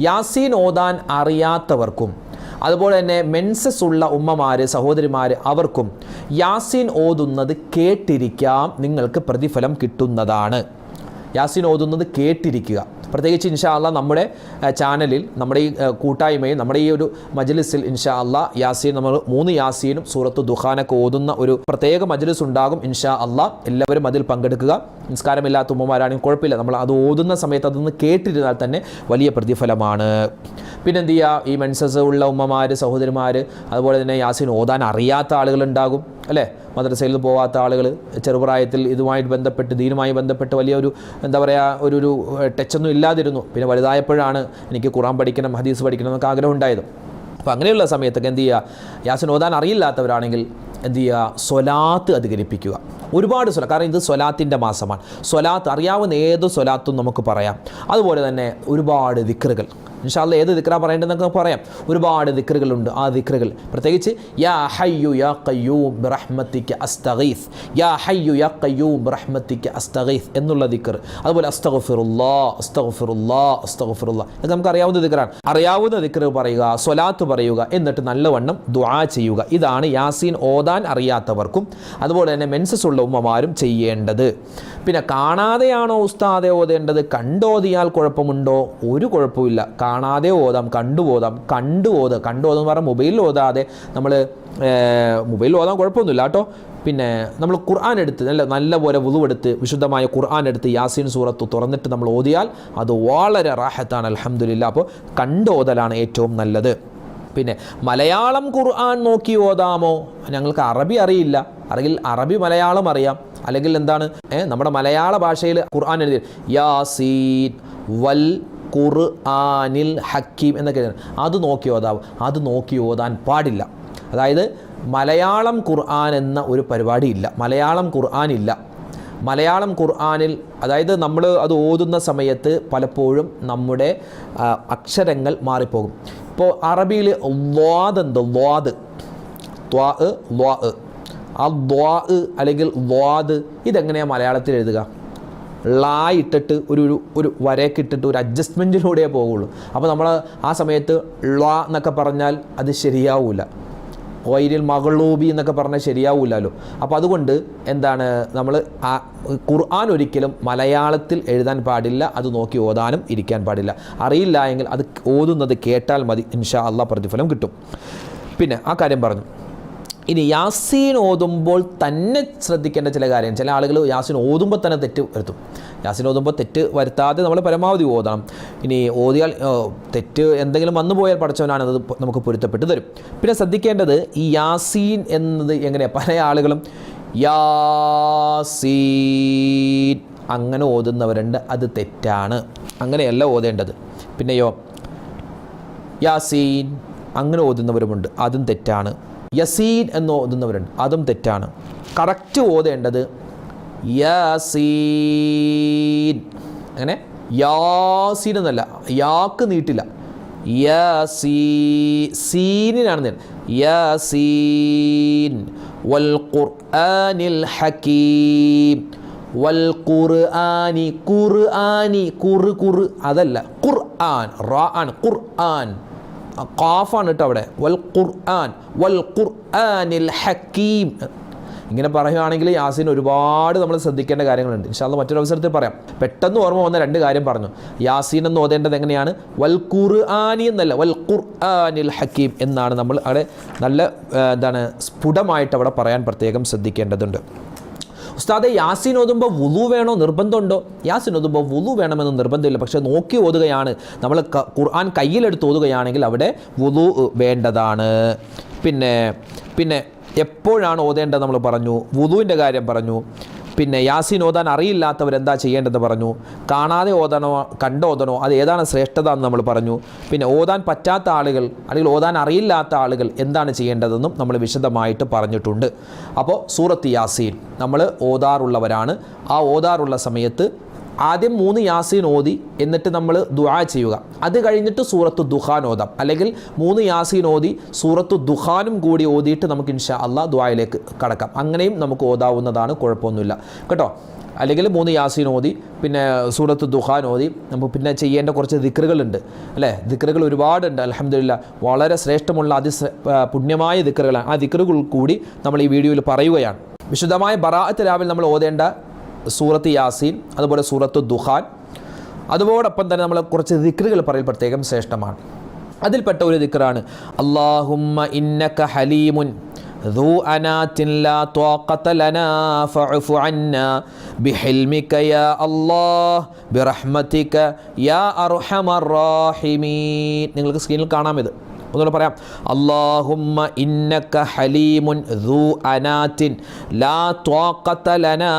[SPEAKER 1] യാസീൻ ഓതാൻ അറിയാത്തവർക്കും അതുപോലെ തന്നെ മെൻസസ് ഉള്ള ഉമ്മമാർ സഹോദരിമാർ അവർക്കും യാസീൻ ഓതുന്നത് കേട്ടിരിക്കാം നിങ്ങൾക്ക് പ്രതിഫലം കിട്ടുന്നതാണ്. യാസീൻ ഓതുന്നത് കേട്ടിരിക്കുക. പ്രത്യേകിച്ച് ഇൻഷാ അല്ല നമ്മുടെ ചാനലിൽ നമ്മുടെ ഈ കൂട്ടായ്മയിൽ നമ്മുടെ ഈ ഒരു മജ്ലിസിൽ ഇൻഷാ അല്ല യാസീൻ നമ്മൾ മൂന്ന് യാസീനും സൂറത്ത് ദുഖാനൊക്കെ ഓതുന്ന ഒരു പ്രത്യേക മജ്ലിസ് ഉണ്ടാകും ഇൻഷാ അല്ല. എല്ലാവരും അതിൽ പങ്കെടുക്കുക. നിസ്കാരമില്ലാത്ത ഉമ്മമാരാണെങ്കിൽ കുഴപ്പമില്ല. നമ്മൾ അത് ഓതുന്ന സമയത്ത് അതൊന്ന് കേട്ടിരുന്നാൽ തന്നെ വലിയ പ്രതിഫലമാണ്. പിന്നെ എന്ത് ചെയ്യുക ഈ മെൻസസ് ഉള്ള ഉമ്മമാർ സഹോദരിമാർ അതുപോലെ തന്നെ യാസീൻ ഓതാൻ അറിയാത്ത ആളുകളുണ്ടാകും അല്ലേ? മദ്രസയിൽ പോകാത്ത ആളുകൾ ചെറുപ്രായത്തിൽ ഇതുമായിട്ട് ബന്ധപ്പെട്ട് ദീനുമായി ബന്ധപ്പെട്ട് വലിയൊരു എന്താ പറയുക ഒരു ഒരു ടച്ചൊന്നും ഇല്ലാതിരുന്നു. പിന്നെ വലുതായപ്പോഴാണ് എനിക്ക് ഖുറാൻ പഠിക്കണം ഹദീസ് പഠിക്കണം എന്നൊക്കെ ആഗ്രഹം ഉണ്ടായത് അപ്പോൾ അങ്ങനെയുള്ള സമയത്തൊക്കെ എന്ത് ചെയ്യുക യാസിൻ ഓതാൻ അറിയില്ലാത്തവരാണെങ്കിൽ എന്ത് ചെയ്യുക സ്വലാത്ത് അധികരിപ്പിക്കുക. ഒരുപാട് സ്വല കാരണം ഇത് സ്വലാത്തിന്റെ മാസമാണ്. സ്വലാത്ത് അറിയാവുന്ന ഏത് സ്വലാത്തും നമുക്ക് പറയാം. അതുപോലെ തന്നെ ഒരുപാട് ദിക്റുകൾ. ഇൻഷാല്ല ഏത് ദിക്റാ പറയേണ്ടതെന്നൊക്കെ നമുക്ക് പറയാം. ഒരുപാട് ദിക്റുകളുണ്ട്. ആ ദിക്റുകൾ. പ്രത്യേകിച്ച് യാ ഹയ്യു യാ കയ്യൂം റഹ്മത്തിക്ക് അസ്തഗീഫ് യാ ഹയ്യു യാ കയ്യൂം റഹ്മത്തിക്ക് അസ്തഗീഫ് എന്നുള്ള ദിക്ർ. അതുപോലെ അസ്തഗ്ഫിറുല്ലാ അസ്തഗ്ഫിറുല്ലാ അസ്തഗ്ഫിറുല്ലാ ഇത് നമുക്ക് അറിയാവുന്ന ദിക്റാണ്. അറിയാവുന്ന ദിക്ർ പറയുക സ്വലാത്ത് പറയുക എന്നിട്ട് നല്ലവണ്ണം ദുആ ചെയ്യുക. ഇതാണ് യാസീൻ ഓതാൻ അറിയാത്തവർക്കും അതുപോലെ തന്നെ മെൻസസ് ഉള്ള ഉമ്മമാരും ചെയ്യേണ്ടത്. പിന്നെ കാണാതെയാണോ ഉസ്താദെ ഓതേണ്ടത്? കണ്ടോതിയാൽ കുഴപ്പമുണ്ടോ? ഒരു കുഴപ്പമില്ല കാണാതെ ഓതാം കണ്ടു ഓതാം കണ്ടു ഓതുക കണ്ടു ഓതെന്ന് പറഞ്ഞാൽ മൊബൈലിൽ ഓതാതെ നമ്മൾ മൊബൈലിൽ ഓതാൻ കുഴപ്പമൊന്നുമില്ല കേട്ടോ. പിന്നെ നമ്മൾ ഖുർആൻ എടുത്ത് നല്ല നല്ല പോലെ വുളുവെടുത്ത് വിശുദ്ധമായ ഖുർആൻ എടുത്ത് യാസീൻ സൂറത്ത് തുറന്നിട്ട് നമ്മൾ ഓതിയാൽ അത് വളരെ റാഹത്താണ് അലഹമുല്ല അപ്പോൾ കണ്ടു ഓതലാണ് ഏറ്റവും നല്ലത്. പിന്നെ മലയാളം ഖുർആൻ നോക്കി ഓതാമോ? ഞങ്ങൾക്ക് അറബി അറിയില്ല. അല്ലെങ്കിൽ അറബി മലയാളം അറിയാം. അല്ലെങ്കിൽ എന്താണ്? നമ്മുടെ മലയാള ഭാഷയിൽ ഖുർആൻ എഴുതി യാസീൻ വൽ ഖുർആനിൽ ഹക്കീം എന്നൊക്കെ. അത് നോക്കി ഓതാവും അത് നോക്കി ഓതാൻ പാടില്ല. അതായത് മലയാളം ഖുർആൻ എന്ന ഒരു പരിപാടി ഇല്ല. മലയാളം ഖുർആൻ ഇല്ല. മലയാളം ഖുർആനിൽ അതായത് നമ്മൾ അത് ഓതുന്ന സമയത്ത് പലപ്പോഴും നമ്മുടെ അക്ഷരങ്ങൾ മാറിപ്പോകും. ഇപ്പോൾ അറബിയിൽ ദ്വാദ് ഉണ്ട് ദ്വാദ് ദ്വാ ദ്വാ ആ അല്ലെങ്കിൽ ദ്വാദ് ഇതെങ്ങനെയാണ് മലയാളത്തിൽ എഴുതുക? ളാ ഇട്ടിട്ട് ഒരു ഒരു വരയൊക്കെ ഇട്ടിട്ട് ഒരു അഡ്ജസ്റ്റ്മെന്റിലൂടെയേ പോകുള്ളൂ അപ്പോൾ നമ്മൾ ആ സമയത്ത് ള എന്നൊക്കെ പറഞ്ഞാൽ അത് ശരിയാവില്ല വൈരിൽ മകളൂബി എന്നൊക്കെ പറഞ്ഞാൽ ശരിയാവില്ലല്ലോ അപ്പോൾ അതുകൊണ്ട് എന്താണ് നമ്മൾ ആ ഖുർആൻ ഒരിക്കലും മലയാളത്തിൽ എഴുതാൻ പാടില്ല അത് നോക്കി ഓതാനും ഇരിക്കാൻ പാടില്ല. അറിയില്ല എങ്കിൽ അത് ഓതുന്നത് കേട്ടാൽ മതി. ഇൻഷാ അള്ളാഹ് പ്രതിഫലം കിട്ടും. പിന്നെ ആ കാര്യം പറഞ്ഞു. ഇനി യാസീൻ ഓതുമ്പോൾ തന്നെ ശ്രദ്ധിക്കേണ്ട ചില കാര്യം ചില ആളുകൾ യാസീൻ ഓതുമ്പോൾ തന്നെ തെറ്റ് വരുത്തും. യാസീൻ ഓതുമ്പോൾ തെറ്റ് വരുത്താതെ നമ്മൾ പരമാവധി ഓതണം. ഇനി ഓതിയാൽ തെറ്റ് എന്തെങ്കിലും വന്നു പോയാൽ പഠിച്ചവനാണ് അത് നമുക്ക് പൊരുത്തപ്പെട്ട് തരും. പിന്നെ ശ്രദ്ധിക്കേണ്ടത് ഈ യാസീൻ എന്നത് എങ്ങനെയാണ് പല ആളുകളും യാസീൻ അങ്ങനെ ഓതുന്നവരുണ്ട് അത് തെറ്റാണ്. അങ്ങനെയല്ല ഓതേണ്ടത്. പിന്നെയോ യാസീൻ അങ്ങനെ ഓതുന്നവരുമുണ്ട് അതും തെറ്റാണ്. യസീൻ എന്ന് ഓതുന്നവരുണ്ട്. അതും തെറ്റാണ്. കറക്റ്റ് ഓതേണ്ടത് യസീൻ. അങ്ങനെ യാസീൻ എന്നല്ല. യാക്ക് നീട്ടില്ല. സീനിനാണ് നീ യാസീൻ. വൽ ഖുർആനിൽ ഹക്കീം വൽ ഖുർആനി ഖുർആനി ഖുർ ഖുർ അതല്ല. ഖുർആൻ റാ ആണ്. ഖുർആൻ. ഖാഫാണ് കേട്ടോ അവിടെ. വൽ ഖുർആൻ വൽ ഖുർആനിൽ ഹക്കീം. ഇങ്ങനെ പറയുകയാണെങ്കിൽ യാസീൻ ഒരുപാട് നമ്മൾ ശ്രദ്ധിക്കേണ്ട കാര്യങ്ങളുണ്ട്. ഇൻഷാല്ല മറ്റൊരു അവസരത്തിൽ പറയാം. പെട്ടെന്ന് ഓർമ്മ വന്ന രണ്ട് കാര്യം പറഞ്ഞു. യാസീൻ എന്ന് ഓതേണ്ടത് എങ്ങനെയാണ്? വൽ ഖുർആനി എന്നല്ല വൽ ഖുർആനിൽ ഹക്കീം എന്നാണ് നമ്മൾ അവിടെ നല്ല എന്താണ് സ്ഫുടമായിട്ട് അവിടെ പറയാൻ പ്രത്യേകം ശ്രദ്ധിക്കേണ്ടതുണ്ട്. ഉസ്താദെ യാസിൻ ഓതുമ്പോൾ വുളു വേണോ? നിർബന്ധമുണ്ടോ? യാസിൻ ഓതുമ്പോൾ വുളു വേണമെന്ന് നിർബന്ധമില്ല. പക്ഷേ നോക്കി ഓതുകയാണ്. നമ്മൾ ഖുർആൻ കയ്യിലെടുത്ത് ഓതുകയാണെങ്കിൽ അവിടെ വുളു വേണ്ടതാണ്. പിന്നെ പിന്നെ എപ്പോഴാണ് ഓതേണ്ടത് നമ്മൾ പറഞ്ഞു? വുളുവിന്റെ കാര്യം പറഞ്ഞു. പിന്നെ യാസീൻ ഓതാൻ അറിയില്ലാത്തവർ എന്താ ചെയ്യേണ്ടത് പറഞ്ഞു. കാണാതെ ഓതണോ കണ്ട ഓതണോ അത് ഏതാണ് ശ്രേഷ്ഠത എന്ന് നമ്മൾ പറഞ്ഞു. പിന്നെ ഓതാൻ പറ്റാത്ത ആളുകൾ അല്ലെങ്കിൽ ഓതാൻ അറിയില്ലാത്ത ആളുകൾ എന്താണ് ചെയ്യേണ്ടതെന്നും നമ്മൾ വിശദമായിട്ട് പറഞ്ഞിട്ടുണ്ട്. അപ്പോൾ സൂറത്ത് യാസീൻ നമ്മൾ ഓതാറുള്ളവരാണ്. ആ ഓതാറുള്ള സമയത്ത് ആദ്യം മൂന്ന് യാസീൻ ഓതി എന്നിട്ട് നമ്മൾ ദുആ ചെയ്യുക. അത് കഴിഞ്ഞിട്ട് സൂറത്ത് ദുഹാൻ ഓതാം. അല്ലെങ്കിൽ മൂന്ന് യാസീൻ ഓതി സൂറത്ത് ദുഹാനും കൂടി ഓതിയിട്ട് നമുക്ക് ഇൻഷാ അള്ളാഹ് ദുആയിലേക്ക് കടക്കാം. അങ്ങനെയും നമുക്ക് ഓതാവുന്നതാണ് കുഴപ്പമൊന്നുമില്ല. കേട്ടോ? അല്ലെങ്കിൽ മൂന്ന് യാസീൻ ഓതി പിന്നെ സൂറത്ത് ദുഹാൻ ഓതി നമുക്ക് പിന്നെ ചെയ്യേണ്ട കുറച്ച് ദിക്റുകളുണ്ട്. അല്ലേ? ദിക്റുകൾ ഒരുപാടുണ്ട് അലഹമില്ല വളരെ ശ്രേഷ്ഠമുള്ള അതി പുണ്യമായ ദിക്റുകളാണ്. ആ ദിക്റുകൾ കൂടി നമ്മൾ ഈ വീഡിയോയിൽ പറയുകയാണ്. വിശുദ്ധമായ ബറാഅത്ത് രാവിലെ നമ്മൾ ഓതേണ്ട സൂറത്ത് യാസീൻ അതുപോലെ സൂറത്ത് ദുഖാൻ അതോടൊപ്പം തന്നെ നമ്മൾ കുറച്ച് ദിക്റുകൾ പറയൽ പ്രത്യേകം ശ്രേഷ്ഠമാണ് അതിൽപ്പെട്ട ഒരു ദിക്റാണ് അള്ളാഹുമ്മ ഇന്നക ഹലീമുൻ ذو أنات لا طاقة لنا فاعف عنا بحلمك يا الله برحمتك يا أرحم الراحمين നിങ്ങൾക്ക് സ്ക്രീനിൽ കാണാം ഇത് ഒന്നുകൂടെ പറയാം അള്ളാഹുമ്മ ഇന്നക ഹലീമുൻ ذو أنات لا طاقة لنا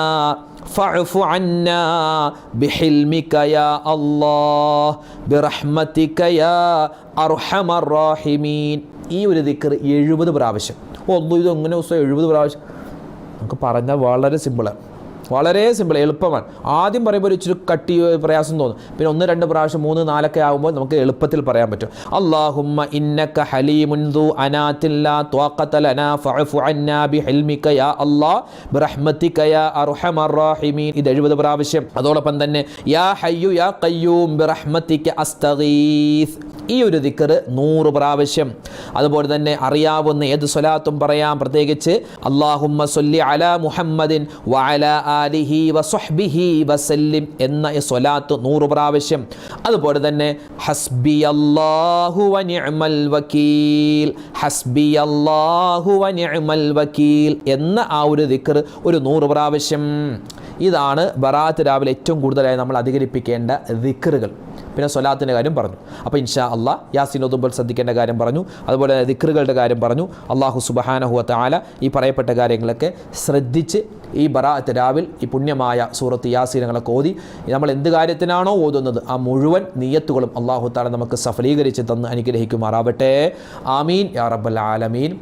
[SPEAKER 1] ഫഅഫു അന്നാ ബിഹിൽമിക യാ അല്ലാഹ് ബിറഹ്മതിക യാ അർഹമർ റാഹിമീൻ. ഈ ഒരു ദിക്കർ എഴുപത് പ്രാവശ്യം. ഒന്നും ഇതെങ്ങനെ ദിവസം എഴുപത് പ്രാവശ്യം? നമുക്ക് പറഞ്ഞാൽ വളരെ സിമ്പിളാണ് വളരെ സിമ്പിൾ എളുപ്പമാണ്. ആദ്യം പറയുമ്പോൾ ഇച്ചിരി കട്ടി പ്രയാസം തോന്നും. പിന്നെ ഒന്ന് രണ്ട് പ്രാവശ്യം മൂന്ന് നാലൊക്കെ ആകുമ്പോൾ നമുക്ക് എളുപ്പത്തിൽ പറയാൻ പറ്റും. അള്ളാഹുമ്മ ഇന്നക്ക ഹലീമുൻദു അനാത്തില്ല ത്വാഖത്തലന ഫഅഫു അന്നാ ബിഹിൽമിക യാ അല്ലാഹ് ബിറഹ്മതിക യാ അർഹമർ റഹീമീൻ. ഇത് എഴുപത് പ്രാവശ്യം. അതോടൊപ്പം തന്നെ യാ ഹയ്യു യാ ഖയ്യൂം ബിറഹ്മതിക അസ്തഗീസ്. ഈ ഒരു ദിക്കർ നൂറ് പ്രാവശ്യം. അതുപോലെ തന്നെ അറിയാവുന്ന ഏത് സ്വലാത്തും പറയാം. പ്രത്യേകിച്ച് അള്ളാഹുമ്മ സൊല്ലി അല മുഹമ്മദിൻ വഅല ആലിഹി വസുഹ്ബിഹി വസല്ലിം എന്ന ഈ സ്വലാത്ത് നൂറ് പ്രാവശ്യം. അതുപോലെ തന്നെ ഹസ്ബി അല്ലാഹു വ നിഅമൽ വക്കീൽ ഹസ്ബി അല്ലാഹു വ നിഅമൽ വക്കീൽ എന്ന ആ ഒരു ദിക്കർ ഒരു നൂറ് പ്രാവശ്യം. ഇതാണ് ബറാത്ത് രാവിലെ ഏറ്റവും കൂടുതലായി നമ്മൾ അധികരിപ്പിക്കേണ്ട ദിക്കറുകൾ പിന്നെ സ്വലാത്തിന്റെ കാര്യം പറഞ്ഞു. അപ്പോൾ ഇൻഷാ അള്ളാഹ് യാസിൻ ഒതുമ്പോൾ ശ്രദ്ധിക്കേണ്ട കാര്യം പറഞ്ഞു. അതുപോലെ ദിക്റുകളുടെ കാര്യം പറഞ്ഞു. അള്ളാഹു സുബഹാനഹുവ താല ഈ പറയപ്പെട്ട കാര്യങ്ങളൊക്കെ ശ്രദ്ധിച്ച് ഈ ബറാഅത്ത് രാവിൽ ഈ പുണ്യമായ സൂറത്ത് യാസീനങ്ങളൊക്കെ ഓതി. നമ്മൾ എന്ത് കാര്യത്തിനാണോ ഓതുന്നത് ആ മുഴുവൻ നീയത്തുകളും അള്ളാഹു താല നമുക്ക് സഫലീകരിച്ച് തന്ന് അനുഗ്രഹിക്കുമാറാവട്ടെ. ആമീൻ. യാ റബ്ബൽ ആലമീൻ.